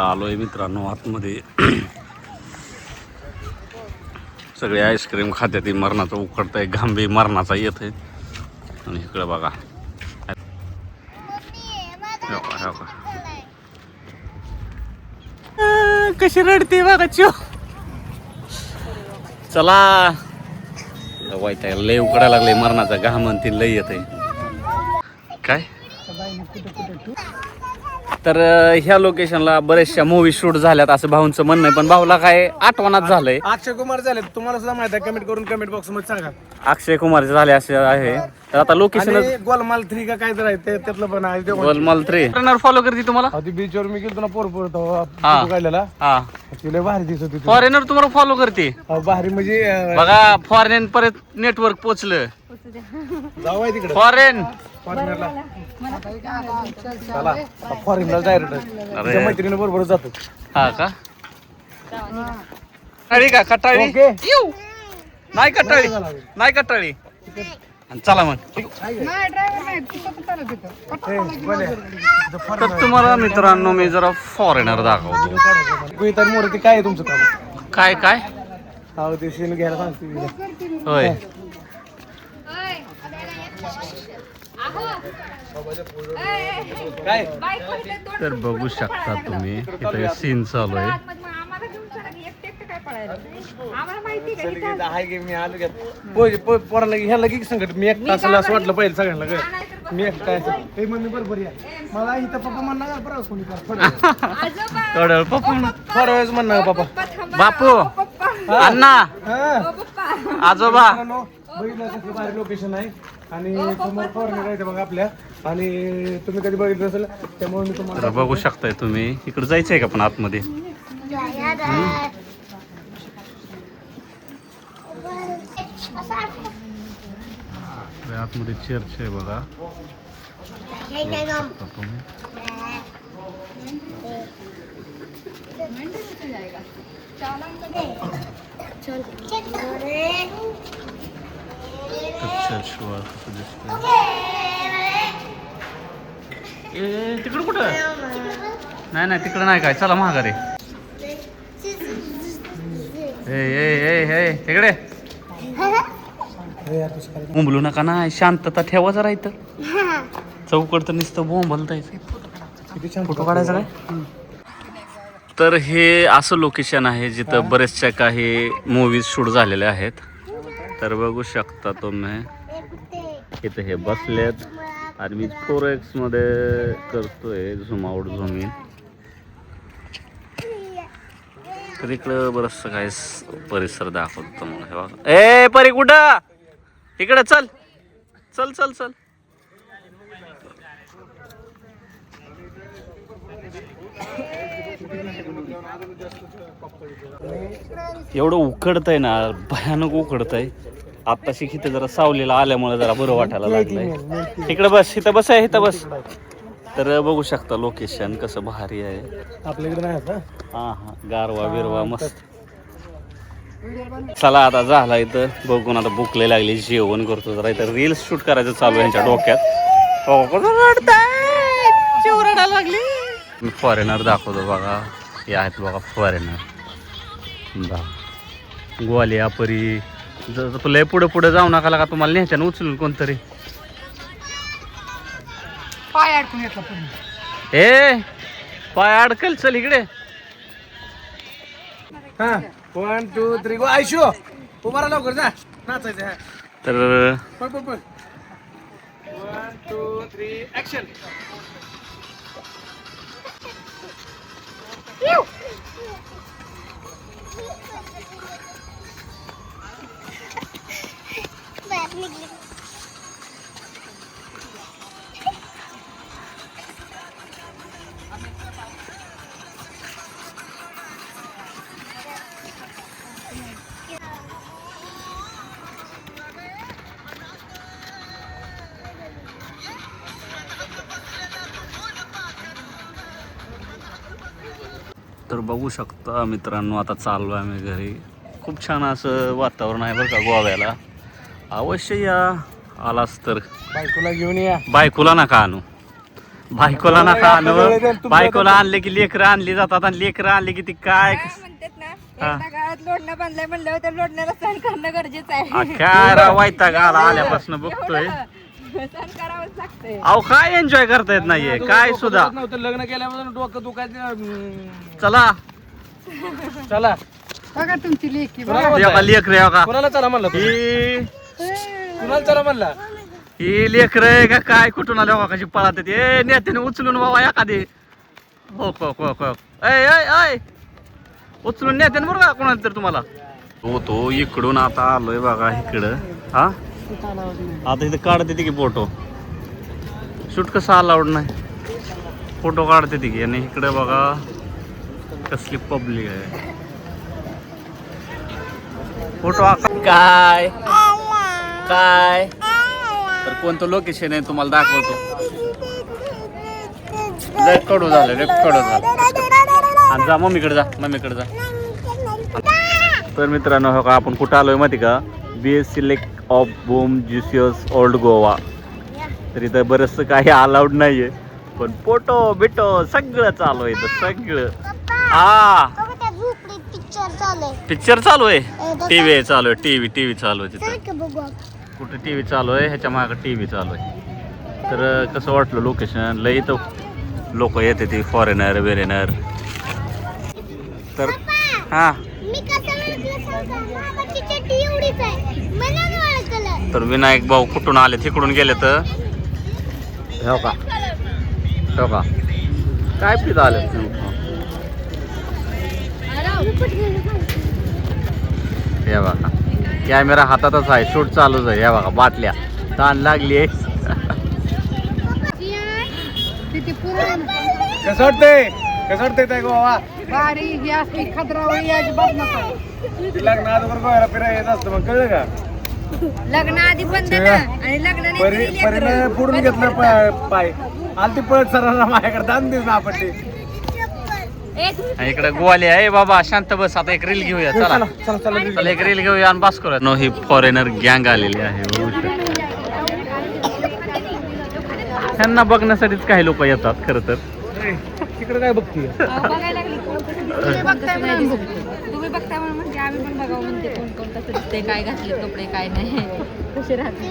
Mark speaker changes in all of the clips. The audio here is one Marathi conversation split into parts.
Speaker 1: आलोय मित्रांनो आतमध्ये. सगळे आईस्क्रीम खात्यात मरणाचं उकडतंय घांबी मरणाचा येत आहे आणि इकडं बघा. हो का, हो का. कशी रडते बघा चिव चला. वाईट आहे लय उकडायला लागले मरणाचा घाम आणि ती लय येत आहे काय तर ह्या लोकेशनला बऱ्याचशा मूवी शूट झाल्यात असं भाऊंचं म्हणणं आहे. पण भाऊला काय आठवणात झालंय.
Speaker 2: अक्षय कुमार झाले तुम्हाला सुद्धा माहिती आहे. कमेंट करून कमेंट बॉक्समध्ये सांगा.
Speaker 1: अक्षय कुमारचे झाले असे आहे. तर आता लोकेशन
Speaker 2: आणि गोलमाल थ्री का काय तर आहे ते त्यातलं पण आहे. ते
Speaker 1: गोलमाल थ्री फॉलो करते तुम्हाला?
Speaker 2: अहो, ती बीचवर मी गेलो ना पोर पोर
Speaker 1: हा.
Speaker 2: काढलेला
Speaker 1: हा.
Speaker 2: तिला भारी दिसत होती.
Speaker 1: फॉरेनर तुम्हाला फॉलो करते.
Speaker 2: अहो, भारी म्हणजे अं,
Speaker 1: बघा फॉरेन परत नेटवर्क पोचलं.
Speaker 2: जाऊ आहे तिकडे.
Speaker 1: फॉरेन
Speaker 2: फॉरेनरला चला फॉरेनला डायरेक्ट
Speaker 1: अरे.
Speaker 2: मैत्रिणी बरोबर जातो.
Speaker 1: हा का? कटाळी का? कटाळी?
Speaker 2: ओके.
Speaker 1: येऊ. नाही कटाळी. नाही कटाळी. आणि चला मग.
Speaker 2: ए, बोले. तिथं
Speaker 1: तर
Speaker 2: foreigner.
Speaker 1: तुम्हाला मित्रांनो मी जरा फॉरेनर दाखवतो.
Speaker 2: काय आहे तुमचं काम?
Speaker 1: काय काय?
Speaker 2: ते शेण घ्यायला सांगते
Speaker 1: होय
Speaker 2: काय
Speaker 1: तर बघू शकता तुम्ही इथं सीन चालू आहे.
Speaker 2: पोराला ह्या लगेच संकट मी एकटा असेल असं वाटलं पाहिजे सगळ्यांना काय मी एकटा आहे. ए मम्मी बरोबर या मला इथं पप्पा. म्हणणार का बरं कोणी कर
Speaker 1: कडळ पप्पा.
Speaker 2: थोड्या वेळेस म्हणणार पप्पा.
Speaker 1: बापू अण्णा
Speaker 2: हा.
Speaker 1: आजोबा
Speaker 2: बघितलं लोकेशन आहे. आणि समोर फॉरेनर आहे बघा आपल्या. आणि तुम्ही कधी बघितलं असेल त्यामुळे मी
Speaker 1: तर
Speaker 2: तुम्हाला
Speaker 1: बघू शकताय तुम्ही. इकडे जायचंय का पण आतमध्ये? आतमध्ये चर्च आहे बघा. शकता तुम्ही. तर चर्च वर कसं दिसतंय ए तिकडं कुठं? नाही नाही तिकडं नाही काय. चला महागारे ए ए ए इकडे बोंबलू नका ना शांतता ठेवा जरा इथं. चौकड तर नुसतं बोंबलता फोटो काढायचा काय? तर हे असं लोकेशन आहे जिथं बरेचशा काही मूवीज शूट झालेल्या आहेत. तर बघू शकता तुम्ही. इथं हे बसलेत. आणि मी फोर एक्समध्ये करतोय झूम आउट झूम इन तर इकडं बरस काही परिसर दाखवतो तुम्हाला. हे बघा. ए परी कुठं? इकडं चल. चल चल चल. एवढं उकडतंय ना भयानक उकडतंय. आत्ताशी इथे जरा सावलीला आल्यामुळे जरा बरं वाटायला लागलंय. इकडे बस इथं बस आहे इथं बस. तर बघू शकता लोकेशन कसं भारी आहे.
Speaker 2: आपल्याकडे नाही आता
Speaker 1: हा हा. गारवा बिरवा मस्त. चला आता झाला इथं. बघून आता भूकले लागली जेवण करतो जरा. इथं रील्स शूट करायचं चालू आहे यांच्या डोक्यात. लागली. मी फॉरेनर दाखवतो बघा. हे आहेत बघा फॉरेनर बा ग्वालिया परी जर लय पुढे पुढे जाऊ नका लागा तुम्हाला न्यायच्या उचलून कोणतरी.
Speaker 2: पाय अडकून घेतला
Speaker 1: ए पाय अडकल चल इकडे.
Speaker 2: हा वन टू थ्री गो आयशो उभा राहा लवकर जा. नाचायचं हा
Speaker 1: तर
Speaker 2: वन टू थ्री ऍक्शन
Speaker 1: तर बघू शकता मित्रांनो आता चाललो आहे आम्ही घरी. खूप छान असं वातावरण आहे बरं का गोव्याला. अवश्य या आलास तर.
Speaker 2: बायकोला घेऊन या.
Speaker 1: बायकोला नका आणू. बायकोला नका आणू. बायकोला आणले की लेकरं आणली जातात आणि लेकरं आणली की ती काय?
Speaker 3: काय म्हणतात ना
Speaker 1: हा.
Speaker 3: एकदा गावात लोडणं बांधलंय म्हणलं तर लोडण्याला सहन करणं गरजेचं आहे.
Speaker 1: काय राव वैताग आला आल्यापासून बघतोय.
Speaker 3: सहन करावंच लागतंय.
Speaker 1: अहो काय एन्जॉय करता येत नाहीये? काय
Speaker 2: डोकं
Speaker 1: सुद्धा?
Speaker 2: दुखत नव्हतं? लग्न केल्यापासून डोकं दुखायचं.
Speaker 1: चला.
Speaker 2: चला.
Speaker 3: बघा तुमची लेखी
Speaker 1: बघा. आहे का?
Speaker 2: कोणाला चला म्हणलं तू?
Speaker 1: ही
Speaker 2: कुणाला चला म्हणला?
Speaker 1: ही लेकर आहे का काय? कुठून आल्या बघा कशी पळत येते? ए नेत्याने उचलून बाबा एखादी. हो हो हो हो. ऐ ऐ ऐ उचलून नेत्याने बरं का कोणाला तर तुम्हाला? हो तो इकडून आता आलोय बघा इकडं. हा? आता इथं काढते ती की फोटो शूट कसं अलाउड नाही. फोटो काढते ती की आणि इकडे बघा कसली पब्लिक आहे. फोटो काय? काय? तर कोणतं लोकेशन आहे तुम्हाला दाखवतो. लय कडू झालं लय कडू झालं. आणि जा मम्मीकडे जा मम्मीकडे जा. तर मित्रांनो हो का आपण कुठं आलोय माहिती का? Basilica of Bom Jesus Old Goa. तर इथं बरंचसं काही अलाउड नाहीये. पण फोटो बिटो सगळं चालू आहे इथं सगळं. हा
Speaker 4: पिक्चर चालू
Speaker 1: आहे.
Speaker 4: आहे?
Speaker 1: टीव्ही चालू आहे टीव्ही टीव्ही चालू आहे तिथं. कुठे टी व्ही चालू आहे? ह्याच्या मागं टी व्ही चालू आहे. तर कसं वाटलं लोकेशन लई तर लोक येते ती फॉरेनर वेरेनर. तर हां. तर विनायक भाऊ कुठून आले तिकडून गेले तर? हो का? हो का? काय पित आले? हे बघा. कॅमेरा हातातच आहे शूट चालूच आहे. हे बघा बाटल्या. ताण लागली आहे.
Speaker 3: किती पुरण
Speaker 2: कसं वाटतंय? कसं वाटतंय ताई गोवा
Speaker 3: गाडी ही असली खतरावळी अजिबात नका.
Speaker 2: ती लग्न अगोदर गोव्याला फिरायला येत असतं मग कळलं का?
Speaker 3: लग्न आधी बंद ना आणि
Speaker 2: परीनं पुढून घेतलं पाय- पाय. आलती पळत सरांना माझ्याकडे दान दिस ना आपण ते
Speaker 1: इकडे गोवाले आहे. बाबा शांत बस. आता एक रील घेऊया. चला.
Speaker 2: चला चला चला
Speaker 1: चला एक रील घेऊया आणि बस करूया. नो ही फॉरेनर गँग आलेली आहे. बघू शकता. ह्यांना बघण्यासाठीच काही लोक येतात खर तर.
Speaker 2: तिकडे काय बघतीय?
Speaker 3: बघायला लागली. तुम्ही बघताय म्हणून. तुम्ही बघताय म्हणून आम्ही पण बघावं म्हणते कोण कोण कसं दिसतंय काय घातले कपडे काय नाही. कसे राहते?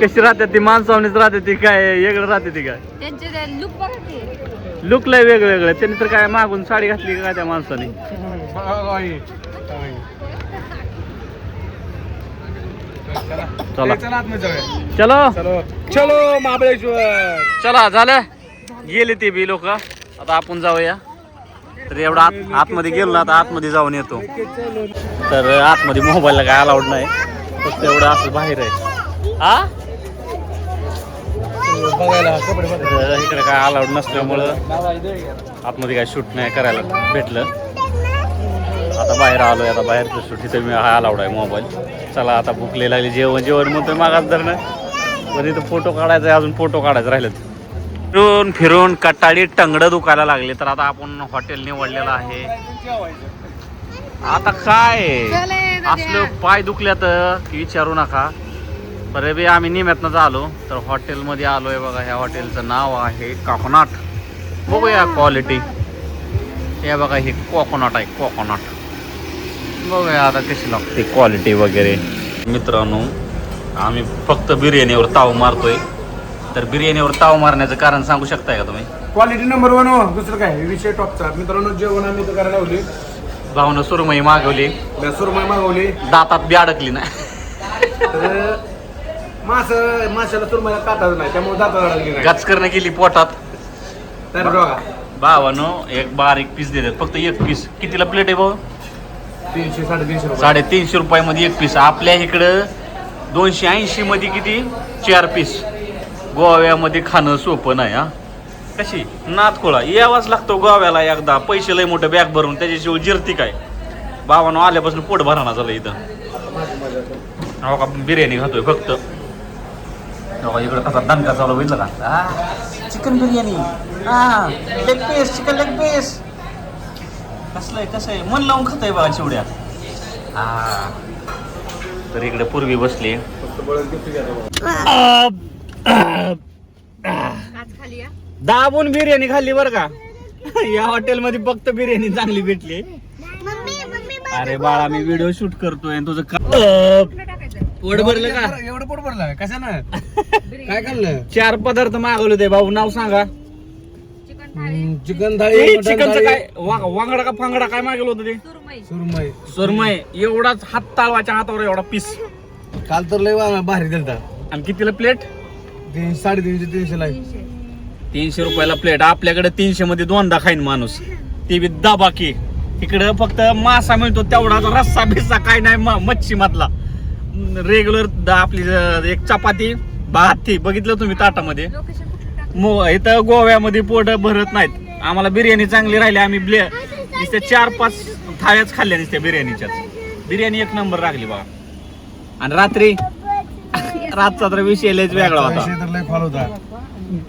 Speaker 1: कशी राहते ती? माणसावणीच राहते ती काय? वेगळं राहते ती काय?
Speaker 3: त्यांचे लुक बघा की.
Speaker 1: लुक लय वेगळं त्यांनी तर काय मागून साडी घातली का काय त्या माणसाने? चलो.
Speaker 2: चलो.
Speaker 1: चलो
Speaker 2: महाबळेश्वर.
Speaker 1: चला झालं. गेले ते बी लोक. आता आपण जाऊया. तर एवढं आत आतमध्ये गेलो ना आता आतमध्ये जाऊन येतो. तर आतमध्ये मोबाईलला काय अलाउड नाही. फक्त एवढं असं बाहेर आहे. हा तर इकडे काय अलाउड नसल्यामुळं आतमध्ये काय शूट नाही करायला भेटलं. आता बाहेर आलोय आता बाहेरचं शूट इथं मी हा अलाउड आहे मोबाईल चला आता भुकले लागली. जेवण जेवण म्हणतोय मागास धरणं पण इथं फोटो काढायचा आहे अजून फोटो काढायचे राहिलेत. फिरून फिरून कटाळी टंगडं दुखायला लागले. तर आता आपण हॉटेल निवडलेलं आहे. आता काय? असलं पाय दुखल्यात की विचारू नका. बरं बी आम्ही निम्यातनं आलो तर हॉटेलमध्ये आलोय बघा ह्या हॉटेलचं नाव आहे कोकोनट बघूया क्वालिटी हे बघा हे कोकोनट आहे कोकोनट बघूया आता कशी लागते क्वालिटी वगैरे. मित्रांनो आम्ही फक्त बिर्याणीवर ताव मारतोय. तर बिर्याणीवर ताव मारण्याचं कारण सांगू शकताय का तुम्ही?
Speaker 2: क्वालिटी नंबर वन हो. दुसरं काय? विषय टॉपचा. मित्रांनो जेवण आम्ही इथं करायला लावली.
Speaker 1: भावनं सुरमई मागवली.
Speaker 2: सुरमई मागवली.
Speaker 1: दातात बी अडकली नाही
Speaker 2: तर मास माशाला सुरमईला काटाच नाही. त्यामुळे जाता अडकली नाही.
Speaker 1: गचकरणं केली पोटात.
Speaker 2: तर बघा.
Speaker 1: भावानो एक बारीक पीस देतात. फक्त एक पीस कितीला प्लेट आहे भाऊ?
Speaker 2: तीनशे साडेतीनशे रुपये.
Speaker 1: साडेतीनशे रुपयामध्ये एक पीस आपल्या इकडं दोनशे ऐंशी मध्ये किती? चार पीस गोव्यामध्ये खाणं सोपं नाही हा. कशी? नातखोळा यावाच लागतो गोव्याला एकदा. पैसे लय मोठं बॅग भरून त्याच्याशिवाय जिरती काय? बाबानं आल्यापासून पोट भराना झालं इथं. हो का बिर्याणी खातोय फक्त. हो इकडं कसा दणका चालू बघितलं का चिकन बिर्याणी. हा. Leg piece chicken leg piece कसलं आहे कसं आहे मन लावून खाताय बघा चिवड्या. हा. तर इकडे पूर्वी बसली. दाबून बिर्याणी खाल्ली बरं का? या हॉटेलमध्ये फक्त बिर्याणी चांगली भेटली.
Speaker 4: मम्मी मम्मी
Speaker 1: अरे बाळा मी व्हिडिओ शूट करतोय आणि तुझं का पोट भरलं का?
Speaker 2: एवढं पोट भरलं. कशानं? काय खाल्लं?
Speaker 1: चार पदार्थ मागवले ते भाऊ. नाव सांगा.
Speaker 2: चिकन थाळी.
Speaker 1: चिकनचं
Speaker 2: थाळी,
Speaker 1: काय? वा- वांगडा का फांगडा काय मागवलं होतं ते?
Speaker 3: सुरमई.
Speaker 2: सुरमई.
Speaker 1: सुरमय एवढाच हात ताळवाच्या हातावर एवढा पीस
Speaker 2: काल तर लय वा- भारी दिलता
Speaker 1: आणि कितीला प्लेट
Speaker 2: तीनशे साडेतीनशे तीनशे ला
Speaker 1: तीनशे. रुपयाला प्लेट आपल्याकडे तीनशे मध्ये दोनदा खाईन माणूस. ते बी दाबा की इकडं फक्त मासा मिळतो तेवढाच रस्सा बिस्सा काय नाही म- मच्छी मधला रेग्युलर आपली ज- एक चपाती भात ती. बघितलं तुम्ही ताटामध्ये?
Speaker 3: लोकेशन कुठलं टाक
Speaker 1: मो इथं गोव्यामध्ये पोट भरत नाहीत. आम्हाला बिर्याणी चांगली राहिली. आम्ही ब्ले नुसत्या चार पाच थाळ्याच खाल्ल्या नुसत्या बिर्याणीच्याच. बिर्याणी एक नंबर लागली बघा आणि रात्री रातचा तर विषय लयच वेगळा होता.
Speaker 2: विषय तर लय खोल होता.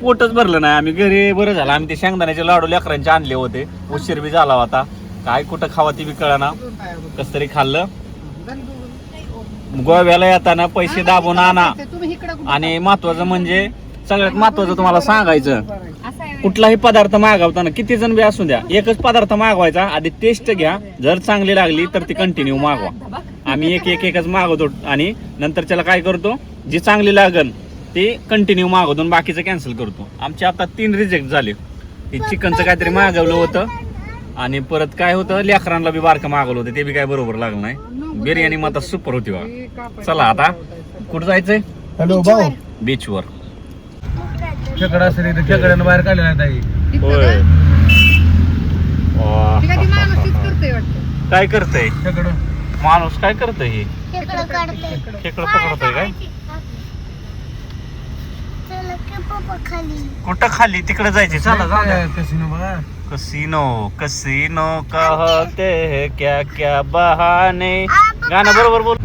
Speaker 1: पोटच भरलं नाही. आम्ही घरी बरं झालं. आम्ही ते शेंगदाण्याचे लाडू लेकरांचे आणले होते. उशीर बी झाला होता. काय कुठं खावा ती बी कळना. कस तरी खाल्लं. गोव्याला येताना पैसे दाबून आणा. आणि महत्वाचं म्हणजे सगळ्यात महत्वाचं तुम्हाला सांगायचं. कुठलाही पदार्थ मागवताना किती जण बी असू द्या. एकच पदार्थ मागवायचा आधी टेस्ट घ्या. जर चांगली लागली तर ती कंटिन्यू मागवा. आम्ही एक एक एकच मागवतो आणि नंतर त्याला काय करतो? जी चांगली लागल ती कंटिन्यू मागवतो आणि बाकीचं कॅन्सल करतो. आमचे आता तीन रिजेक्ट झाले. ते चिकनचं काहीतरी मागवलं होतं. आणि परत काय होतं लेकरांना बी बारकं मागवलं होतं. ते बी काय बरोबर लागलं नाही. बिर्याणी मग आता सुपर होती बघा चला आता कुठं जायचंय?
Speaker 2: हॅलो भाऊ.
Speaker 1: बीचवर
Speaker 2: खेकडा असेल इथं खेकड्यानं बाहेर काढलेला आहे ताई.
Speaker 1: होय.
Speaker 3: करतोय वाटतं.
Speaker 1: काय करतय?
Speaker 2: खेकडं.
Speaker 1: माणूस काय करतय हे?
Speaker 4: खेकडं
Speaker 1: पकडतोय काय?
Speaker 4: पप्पा खाली.
Speaker 1: कुठं खाली? तिकडे जायचे. चला जाऊ द्या.
Speaker 2: कसिनो बघा.
Speaker 1: कसिनो कसिनो कहते हैं क्या क्या बहाने गाणं बरोबर बोल.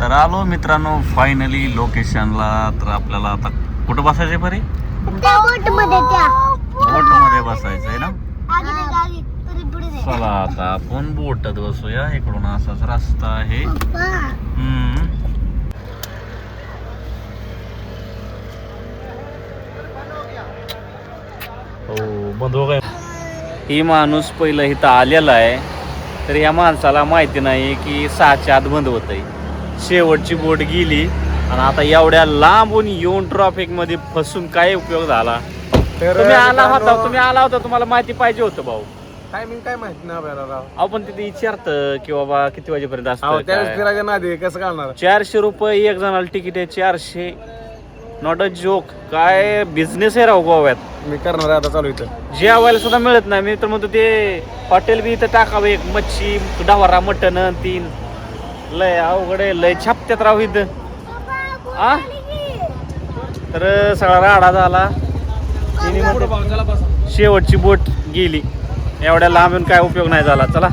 Speaker 1: तर आलो मित्रांनो फायनली लोकेशनला तर आपल्याला आता कुठं बसायचंय बरे
Speaker 4: त्या बोटमध्ये त्या.
Speaker 1: बोटमध्ये बसायचंय ना? चला आता आपण बोटत बसूया. इकडून असाच रस्ता आहे. हम्म. हो बंद हो काय ही माणूस पहिलं इथं आलेला आहे. तर या माणसाला माहिती नाही की सहाच्या आत बंद होत शेवटची बोट गेली आणि आता एवढ्या लांबून येऊन ट्रॉफिकमध्ये फसून काय उपयोग झाला? तुम्ही आला होता तुम्ही आला होता तुम्हाला माहिती पाहिजे होतं भाऊ.
Speaker 2: टायमिंग काय माहीत नाही आपल्याला राव.
Speaker 1: आपण तिथे विचारतं की बाबा किती वाजेपर्यंत
Speaker 2: अहो,
Speaker 1: असतं
Speaker 2: त्यावेळेस
Speaker 1: काय?
Speaker 2: फिरायचं ना दे कसं घालणार
Speaker 1: चारशे रुपये एक जणाला तिकीट आहे चारशे. नॉट अ जोक काय बिझनेस आहे राव गोव्यात.
Speaker 2: मी करणार आहे आता चालू इथं.
Speaker 1: जेवायला सुद्धा मिळत नाही. मी तर म्हणतो ते हॉटेल बी इथं टाकावं एक मच्छी डवारा मटन तीन. लय अवघड आहे लय छापत्यात राव इथं. आ? तर सगळा राडा झाला. तिने शेवटची बोट गेली. एवढ्या लांब येऊन काय उपयोग नाही झाला. चला.